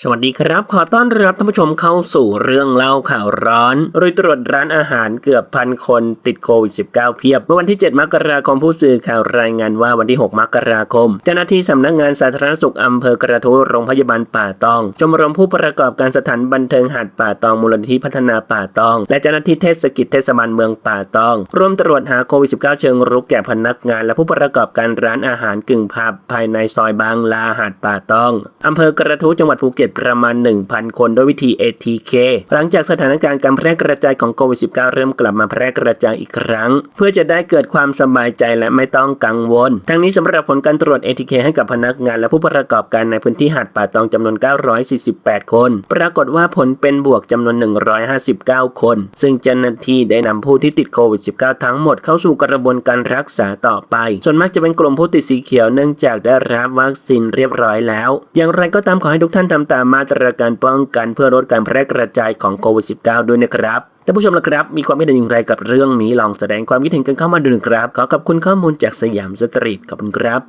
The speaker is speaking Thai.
สวัสดีครับ ขอต้อนรับท่านผู้ชมเข้าสู่เรื่องเล่าข่าวร้อนโดยตรวจร้านอาหารเกือบพันคนติดโควิด -19 เพียบ เมื่อวันที่ 7 มกราคมผู้สื่อข่าวรายงานว่าวันที่ 6 มกราคม เจ้าหน้าที่สำนักงานสาธารณสุขอำเภอกระทู้โรงพยาบาลป่าตองชมรมผู้ประกอบการสถานบันเทิงหาดป่าตองมูลนิธิพัฒนาป่าตอง และเจ้าหน้าที่เทศกิจเทศบาลเมืองป่าตอง ร่วมตรวจหาโควิด -19 เชิงรุกแก่พนักงาน และผู้ประกอบการร้านอาหารกึ่งผับภายในซอยบางลาหาดป่าตองอำเภอกระทู้จังหวัดภูเก็ตประมาณ 1,000 คนด้วยวิธี ATK หลังจากสถานการณ์การแพร่กระจายของโควิด -19 เริ่มกลับมาแพร่กระจายอีกครั้ง เพื่อจะได้เกิดความสบายใจและไม่ต้องกังวล ทั้งนี้สำหรับผลการตรวจ ATK ให้กับพนักงานและผู้ประกอบการในพื้นที่หาดป่าตองจำนวน 948 คน ปรากฏว่าผลเป็นบวกจำนวน 159 คน ซึ่งเจ้าหน้าที่ได้นำผู้ที่ติดโควิด -19 ทั้งหมดเข้าสู่กระบวนการรักษาต่อไป ส่วนมากจะเป็นกลุ่มผู้ติดสีเขียวเนื่องจากได้รับวัคซีนเรียบร้อยแล้ว อย่างไรก็ตามขอให้ทุกท่านทำตามมาตรการป้องกันเพื่อลดการแพร่กระจายของโควิด -19 ด้วยนะครับท่านผู้ชมละครับ มีความคิดเห็นอย่างไรกับเรื่องนี้ลองแสดงความคิดเห็นกันเข้ามาดูนะครับ ขอขอบคุณข้อมูลจากสยามสตรีทขอบคุณครับ